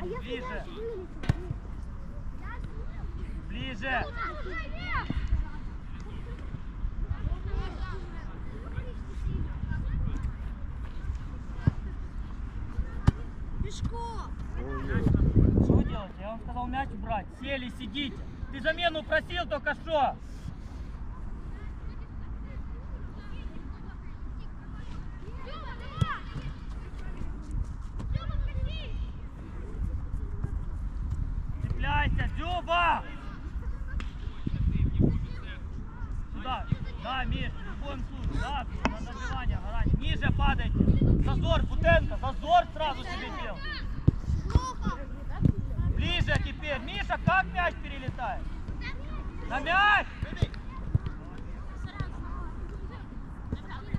Гарань, ближе. Ближе. Пешком. Что вы делаете? Я вам сказал мяч брать. Сели, сидите. Ты замену просил только что. Цепляйся, Дзюба! Сюда. Да, Миш, в любом случае. Да, на добивание, Гарань. Ниже падайте. Зазор, Бутенко, зазор сразу себе делай. Ближе теперь. Миша, как мяч перелетает? На мяч!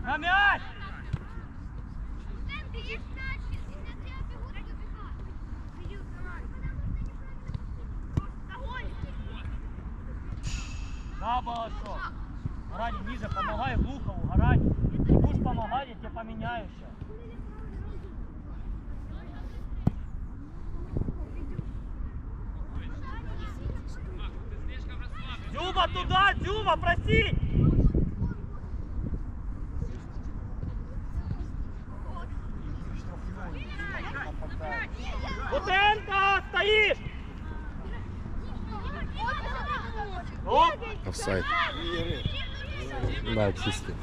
На мяч! Да, Балашов. Гарань, ниже, помогай Глухову, Гарань. Будешь помогать, я тебе поменяю сейчас. Дзюба туда, Дзюба, проси! Бутенко, стоишь! Оп! Офсайд. Да, чистый.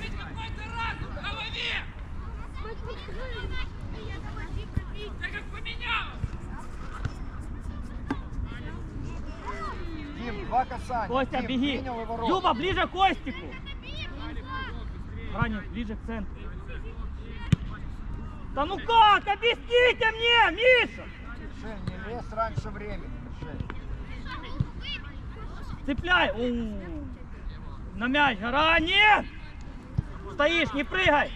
Дим, два касания. Костя, Дим, беги! Дзюба, ближе к Костику! Ранен, ближе к центру. Да ну как? Объясните мне, Миша! Мишель, не лезь раньше времени, Мишель. Цепляй! У. На мяч, гора, нет! Стоишь, не прыгай!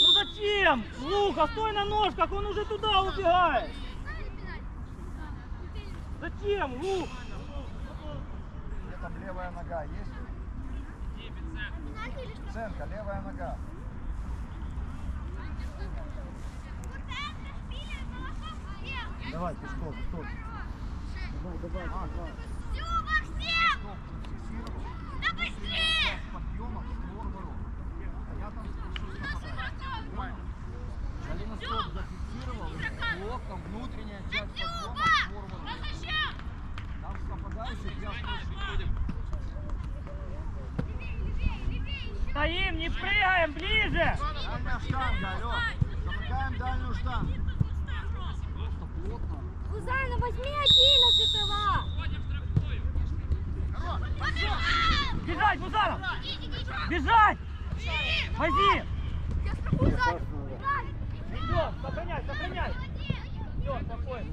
Ну зачем? Луха, стой на ножках, он уже туда убегает! Зачем, Лух? Где там левая нога есть? Ценка, левая нога. Давай, пешком, стоп. Давай, давай, давай. Стоп, фиксировал. Подъемом, А. Стоим, не прыгаем, ближе! Дальняя штанга, алло. Замыкаем дальнюю штангу. Бежать! Вози! Идем, сохраняй, сохраняй! Все, спокойно.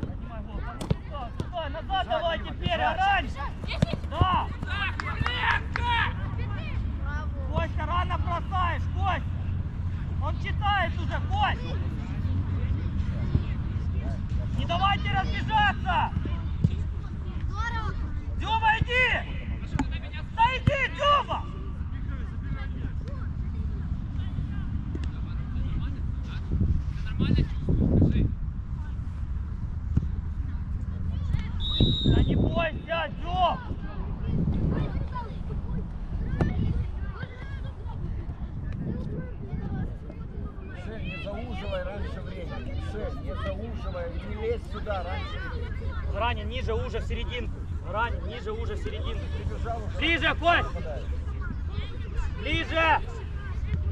Поднимай голову. Стой, стой, назад давай теперь, раньше! Да! Костя, рано бросаешь, Кость! Он читает уже, Кость! Не давайте разбежаться! Дюба, иди! Да иди, Дюба! Да не бойся, Дюб! Мишель, не зауживай раньше времени. Мишель, не зауживай, не лезь сюда раньше времени. Ранен, ниже, уже в серединку. Ранен, ниже, уже в серединку. Ближе, Кость! Ближе!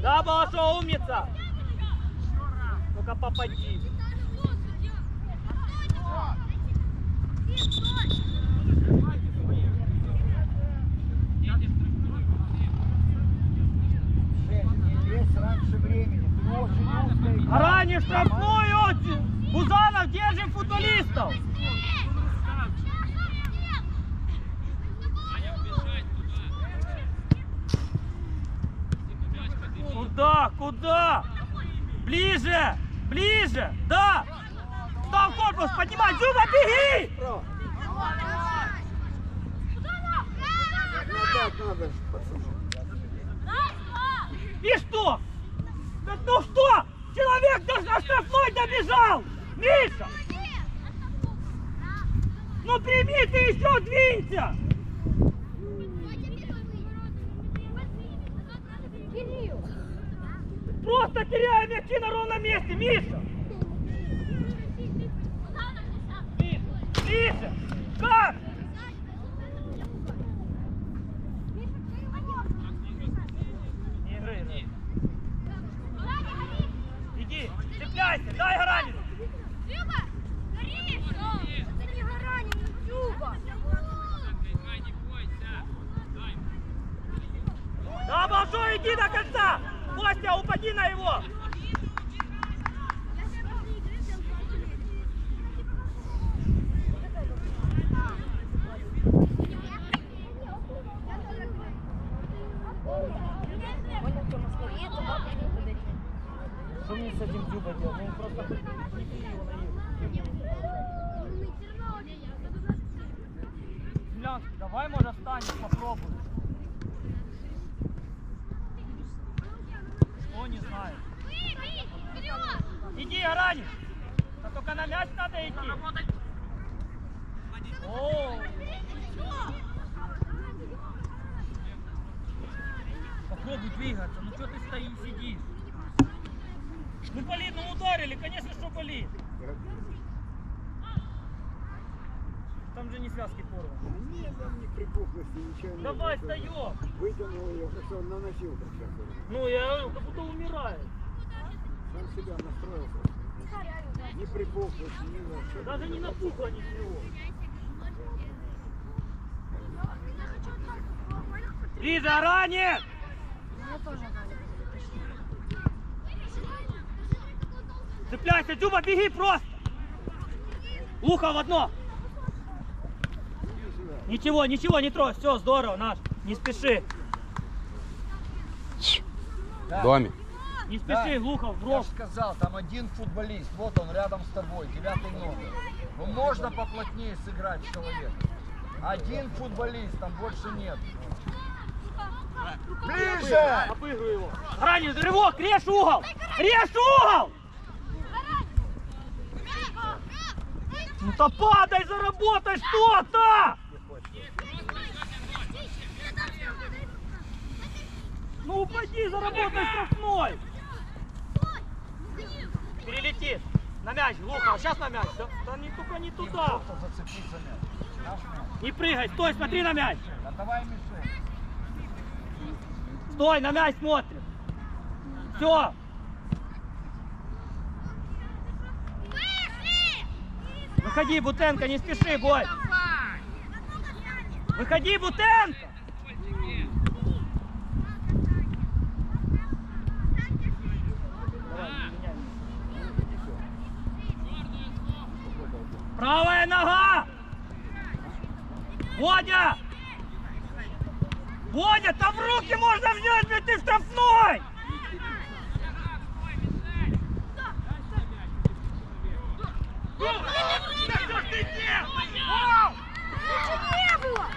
Да, Балашов, умница! Только попади. Ранее штрафную! Бузанов, держим футболистов! Куда? Ближе! Ближе! Да! Став корпус, поднимай! Зуба, беги! И что? Да ну что? Человек даже на штрафной добежал! Миша! Ну прими ты еще, двинься! Просто теряем мячи на ровном месте, Миша! Миша! Миша! Как? Не играй, играй. Иди, цепляйся, дай Гаранину! Это не Гаранин, это Дзюба! Да, большой, иди до конца! Костя, упади на его! Понял, что Москве это бабушка подарила. Что мне с этим Дзюба делать? Ну, просто не бери его на Землянский, давай, может, встанешь, попробуй. Что не знаю. Иди, Аранин! А только на мяч надо идти. О, попробуй двигаться. Ну что ты стоишь, сидишь? Ну болит, ну ударили, конечно, что болит. Там же не связки порваны. Нет, там не припухлости, ничего. Давай, Это встаем. Вытянул ее, просто он на носилках сейчас. Ну, я говорю, как будто умирает. Сам себя настроился. Ни припухлости, ни вообще. Даже не напухло ничего. Лиза, ранит! Мне тоже. Цепляйся, Дзюба, беги просто! Луха в одно! Ничего, ничего, не трой, все, здорово, наш, не спеши. Доме. Не спеши, Да. Глухов, в Я рог. же сказал, там один футболист, вот он рядом с тобой, девятый номер. Ну можно поплотнее сыграть человек. Один футболист, там больше нет. Ближе! Обыгрывай его. Ранен, рывок, режь угол! Режь угол! Ну то падай, заработай что-то! Ну упади, заработай штрафной! Перелети. На мяч, Глухов, сейчас на мяч. Да, да не, только не туда. Не прыгай, стой, смотри на мяч. Стой, на мяч смотрим. Все. Выходи, Бутенко, не спеши, бой. Выходи, Бутенко. Правая нога! Водя! Водя, там руки можно взять, блядь, ты штрафной!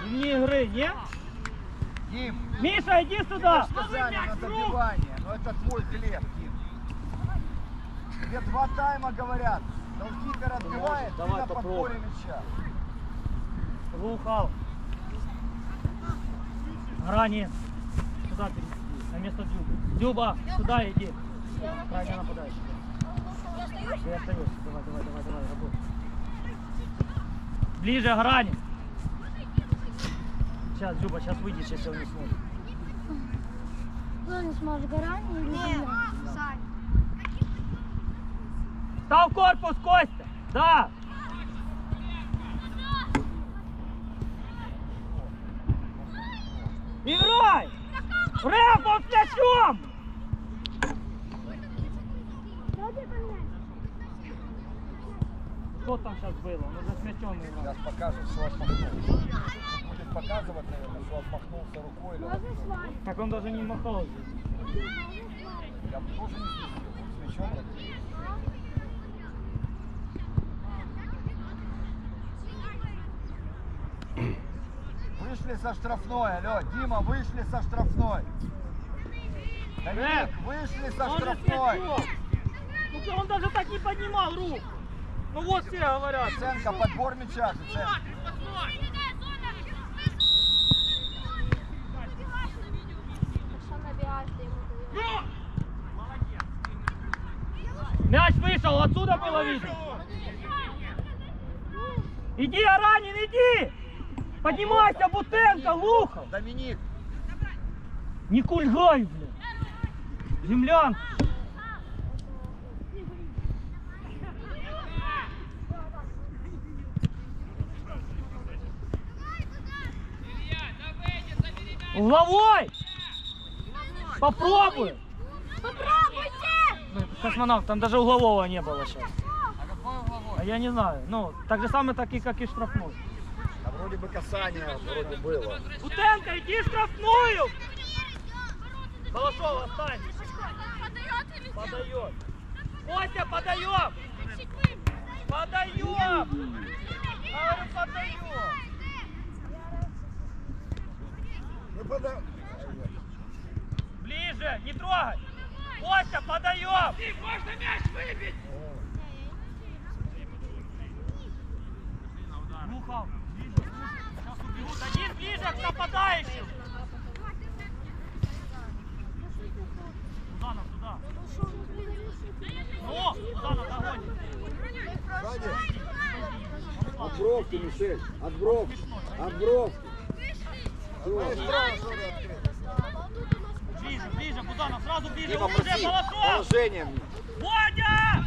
Не игры, не? Дим, Миша, иди сюда! сказали на добивание, но это твой хлеб, Дим. Тебе два тайма говорят. Голкипер отбивает, ты Давай на попробуй. подборе мяча. Глухал. Грани. Сюда перейди. На место Дзюбы. Дзюба, сюда иди. Крайне нападаешь. Ты остаешься. Давай, давай, давай, давай, работай. Ближе, Грани. Сейчас, Дзюба, сейчас выйдешь, если он не смотрит. Кто не сможет Гаранин или Нет, Стал корпус, Костя! Да! Играй! Он с мячом! Что там сейчас было? Он уже с мячом играл. Сейчас покажет, что отмахнулся. Будет показывать, наверное, что отмахнулся рукой. или? Так он даже не махал здесь. Я тоже не следил. С мячом Вышли со штрафной, алло, Дима, вышли со штрафной. Доминик, вышли со штрафной. Ну он даже так не поднимал рук. Ну вот все говорят. Ценка, подбор мяча. Мяч вышел, отсюда было видно. Иди, Аранин, иди! Поднимайся, Бутенко, Лухов! Доминик, Не кульгай, блин! Землян! Угловой! Попробуй! Попробуйте! Космонавт, там даже углового не было сейчас. а какой угловой? А я не знаю. Ну, так же самое, так и как и штрафной. А вроде бы касание вроде было. Бутенко, иди штрафную! Балашов, остань! Подает! Костя, подаем! Подаем! Говорю, подаем! Ну пода... Ближе, не трогай! Костя, подаем! Можно мяч выбить! Убегут. Один ближе к нападающим! Нам туда. На догоне. Сзади. От бровки, Мишель. От бровки. От бровки. Ближе, ближе, Буданов, сразу ближе, Дима, проси. Положение мне. Водя!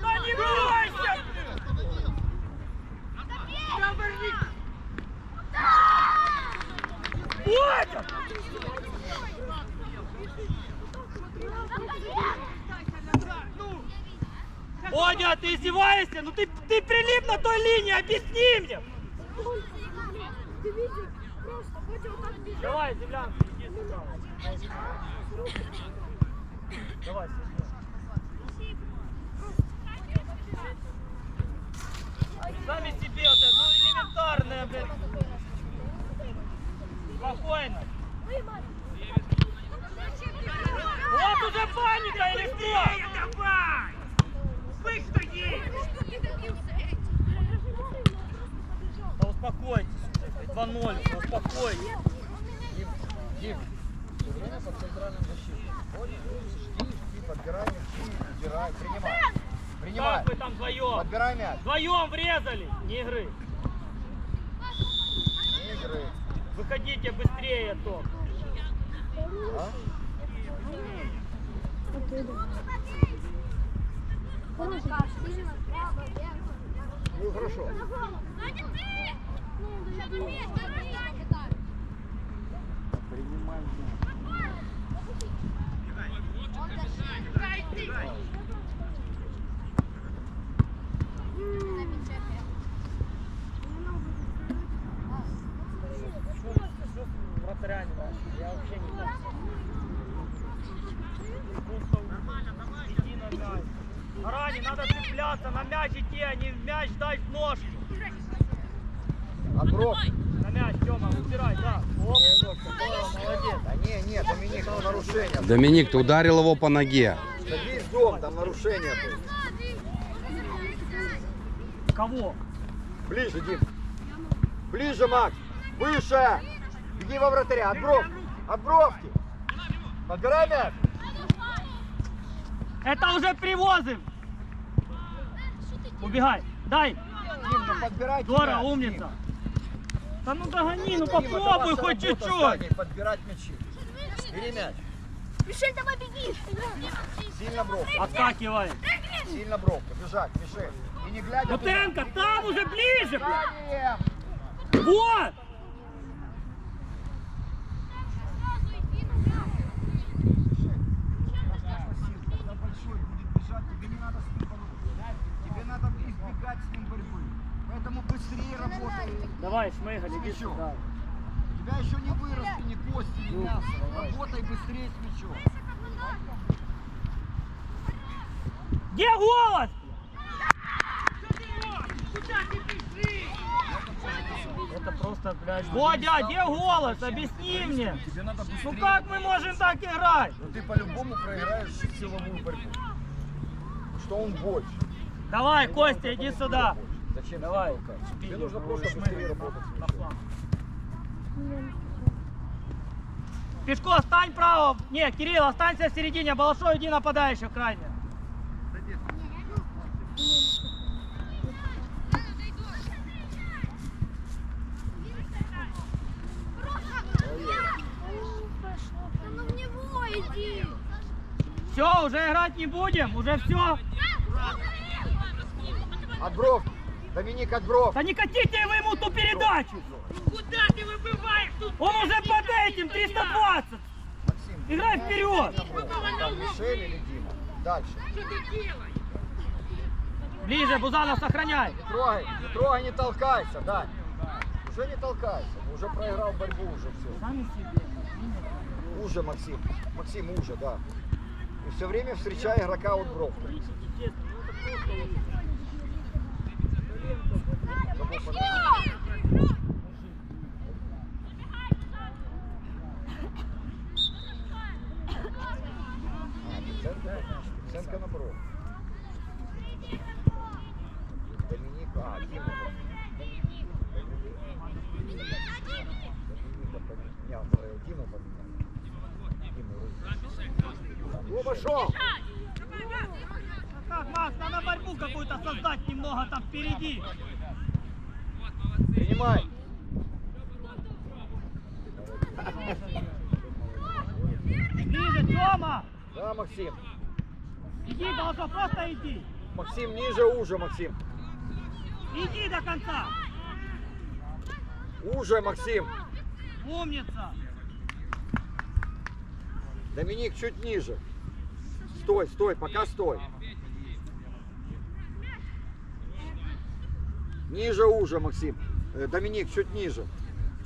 Да не бойся! Водя! Водя, ты издеваешься? Ну ты, ты прилип на той линии, объясни мне! Давай, землянка, иди сюда. Давай. Сами себе вот это, ну элементарное, блядь. Спокойно. Вот уже паника или что? Давай! Выходи! Да успокойтесь уже, 2-0, успокойтесь. Дим, Дим, все время под центральным защитом. Ходишь, жди, жди, подбирай убирай, принимай. Принимай. Как вы там вдвоем? Подбирай мяч. Вдвоем врезали, не игры. Не игры. Выходите быстрее, Том. А? Ну хорошо. Принимай мяч. Вратаря не надо. Я не знаю. Просто иди на мяч. Аране, надо цепляться, на мяч идти, а не в мяч дать ножку. От бровки. На мяч, Тёма, убирай, да. Оп, молодец. Да не, не, Доминик, там нарушение. Доминик, ты ударил его по ноге. Да весь дом, там нарушение было. Кого? Ближе, Дим. Ближе, Макс. Выше. Беги во вратаря. От бровки. От бровки. Подбирай мяч. Это уже привозы. Убегай, дай. Здорово, умница. Да ну догони, ну попробуй хоть чуть-чуть. Подбирать мячи. Бери мяч. Мишель, давай беги! Сильно бровка. Отскакивай. Сильно бровка. Бежать, Мишель. И не глядя. Бутенко, там уже ближе. Вот. Когда большой будет бежать, тебе не надо с ним бороться. Тебе надо избегать с ним борьбы. Поэтому быстрее работай. Давай, Шмыгаль, иди Мячом. сюда. У тебя еще не выросли ни кости, ни мясо. Работай быстрее с мячом. Где голос? Это просто, блядь. Бодя, где голос? Объясни мне. Тебе надо быстрее. Ну как мы можем так играть? Но ты по-любому проиграешь силовую борьбу. Что он больше. Давай, Костя, иди сюда. Зачем Давай. толкать? Тебе нужно просто быстрее работать. На фланг. Пешко, стань право. Не, Кирилл, останься в середине. Балашов, иди нападающий в крайне. Ну в него иди. Все, уже играть не будем. Уже все. Отбров! Доминик, отбров! Да не катите вы ему ту передачу. Куда ты выбиваешь тут? Он уже под этим, 320. Максим, Играй вперед. там Мишель или Дима? Дальше. Что ты делаешь? Ближе, Бузанов, сохраняй. Не трогай, не трогай, не толкайся, Дань. Уже не толкайся. Уже проиграл борьбу, уже все. Сами себе. Уже, Максим. Максим, уже, да. И все время встречай игрока от бровкой. Ценка на бровь. Доминик, а, Дима. Доминика поменял. Я отправил Диму поменял. Диму руку. Оба шел! Так, Макс, надо борьбу какую-то создать немного там впереди. Принимай. Ближе, Тёма. Да, Максим. Иди, Балашов, просто иди. Максим, ниже, уже, Максим. Иди до конца. Уже, Максим. Умница. Доминик чуть ниже. Стой, стой, пока стой. Ниже уже, Максим. Э, Доминик, чуть ниже.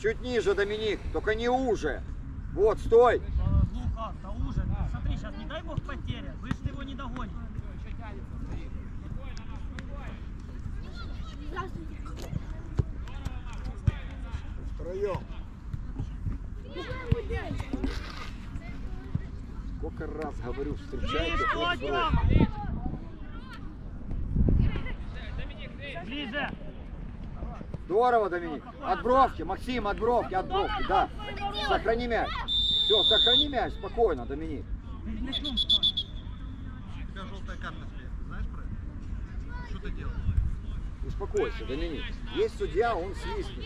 Чуть ниже, Доминик, только не уже. Вот, стой. Э, Лука, да ужин. Смотри, сейчас не потеря. Вы же его не догоните. Здравствуйте. Втроем. Сколько раз говорю, встречайте. Ближе. Ближе. Здорово, Доминик. От бровки, Максим, от бровки, от бровки, да. Сохрани мяч. Все, сохрани мяч, спокойно, Доминик. Перед мячом стой. У тебя желтая карта стоит. Знаешь про это? Что ты делаешь? Успокойся, Доминик. Есть судья, он свистнет.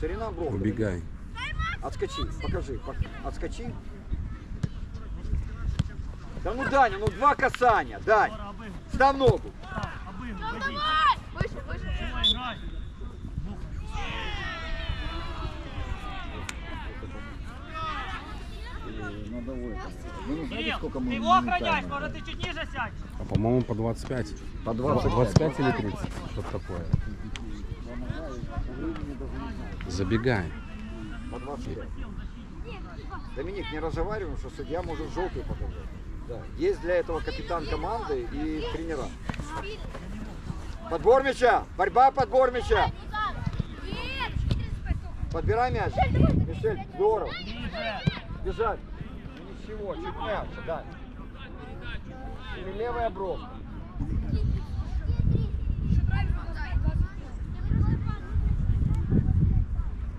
Ширина бровки. Убегай. Отскочи, покажи. пок- Отскочи. Да ну, Даня, ну два касания, Дань. Ставь ногу. Так, обыгрывай, годи. Выше, выше. Давай, играй. Кирилл, ты его охраняешь, может ты чуть ниже сядешь? А по-моему по 25. По 25 или 30? Что-то такое. Забегай. По 25. Доминик, не разговариваем, что судья может желтую показать. Да. Есть для этого капитан команды и тренера. Подбор мяча! Борьба, подбор мяча! Подбирай мяч. Мишель, здорово. Бежать. Ничего, чуть мягче, да. Или левая бровка.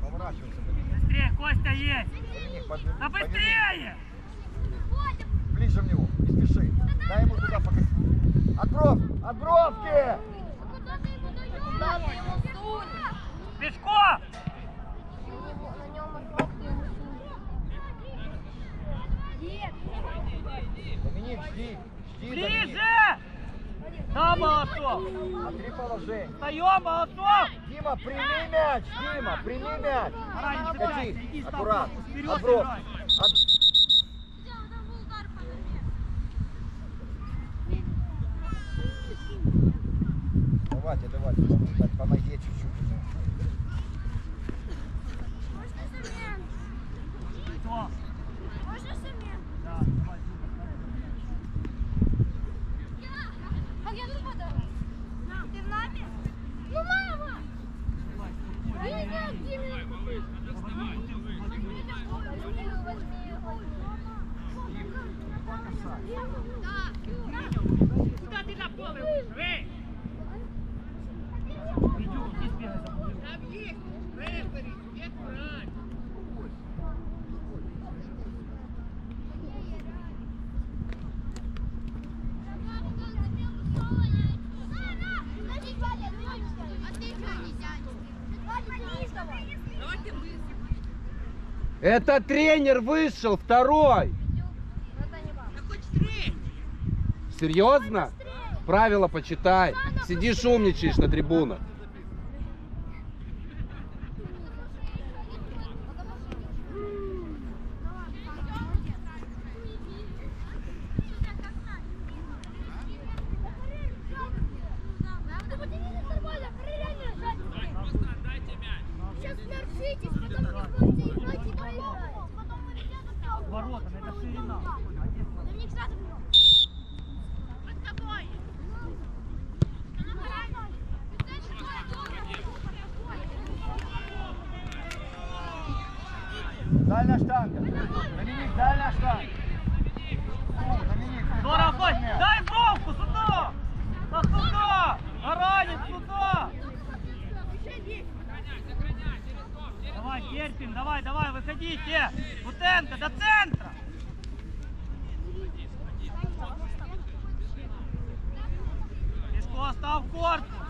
Поворачивайся. Быстрее, Костя есть. Да подбери. быстрее! Ближе в него, не спеши. Дай ему туда покатить. Отбров! Отбровки! Куда ты ему даешь? Куда ты ему сунешь? Пешко! На нем отбросил ему Нет. Доминик, жди. Жди, Доминик. Ближе! Да, Молотов! Положения. Встаем, Молотов! Дима, прими мяч! Дима, прими мяч! Кати, аккуратно. Отброс. Это тренер вышел, второй. Серьезно? Правила почитай. Сидишь умничаешь на трибунах. Сейчас торчитесь, потом не будете играть и проиграть. Воротами, это ширина. Доминик, сразу в него. Под тобой. Дальняя штанга. Доминик, дальняя штанга. Здорово, Кость! Дай бровку сюда! Да сюда! Аранец сюда! Давай, терпим, давай, давай, выходите! Бутенко, до центра! Пешко став корпус!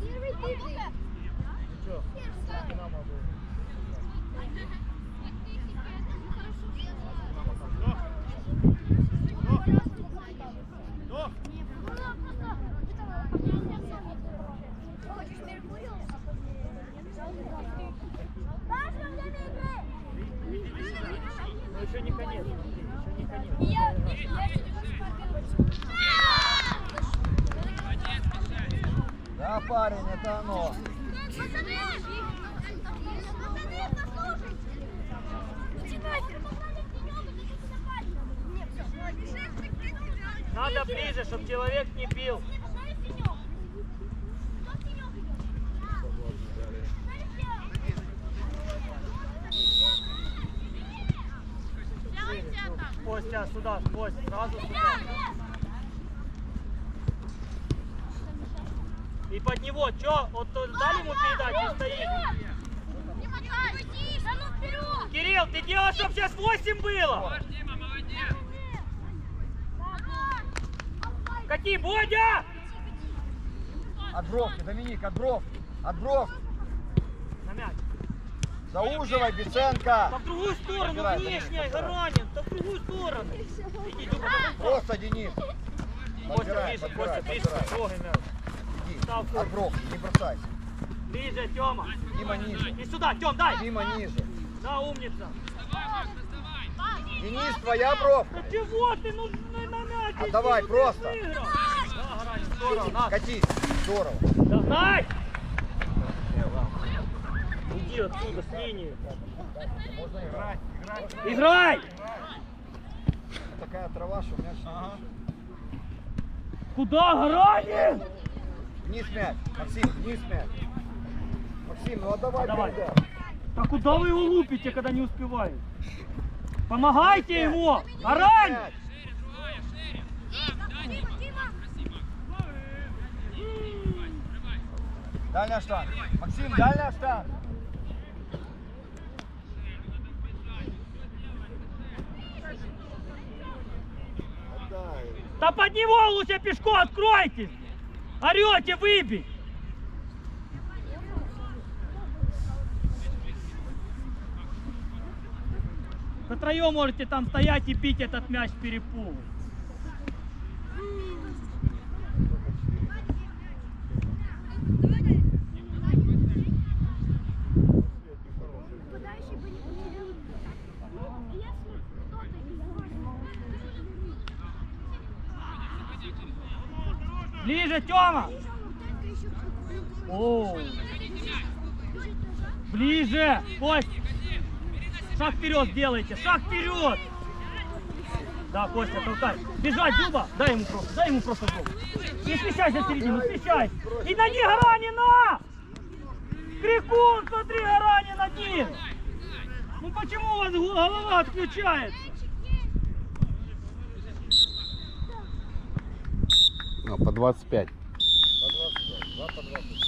Первый ты. Ничего, Динамо был. Но еще не конец, еще не конец. Да, парень, это оно. Надо ближе, чтобы человек не бил. Костя, сюда, Кость, сразу сюда. И под него, чё, вот дали ему передачу и стоит. Кирилл, ты делаешь, чтобы сейчас 8 было. Какие, Бодя? От бровки, Доминик, от бровки. От бровки. На мяч. Зауживай, Да Бесенко. в другую сторону, внешняя. Гаранин, да в другую сторону. Иди, Люба, Просто, Денис. Костя, подбирай, Костя, подбирай. трогай мяч. Иди. Став От корпус. бровки, не бросайся. Ближе, Тёма. Дима ниже. И сюда, Тём, дай. Дима ниже. Да, умница. Денис, твоя бровка. Да чего ты, ну, на, на мяч А давай, ну ты просто. Да, Гаранин, здорово. Катись. Здорово. Догнать! Иди отсюда, с линии. Можно играть. Играй! Такая трава, что мяч ага. Куда, Гаранин? Вниз мяч. Максим, вниз мяч. Максим, ну отдавай Давай. передай. Да куда вы его лупите, когда не успеваете? Помогайте Вниз мяч. ему! Мяч. Дальняя штанга. Максим, дальняя штанга. Да под него лучше пешко откройтесь! Орете, выбить! Втроем можете там стоять и бить этот мяч в перепугу. Нападающий бы не потерял. Если кто-то из Ближе, Тёма! О. Ближе! Кость! Шаг вперед сделайте! Шаг вперед! Да, Костя, толкай. Бежать, Зуба! Дай ему просто, дай ему просто гол. Не смещайся в середину, смещайся. И ноги Гаранина! Крикун, смотри, Гаранин один! Ну почему у вас голова отключается? А, по 25. По 22, 2 по 25.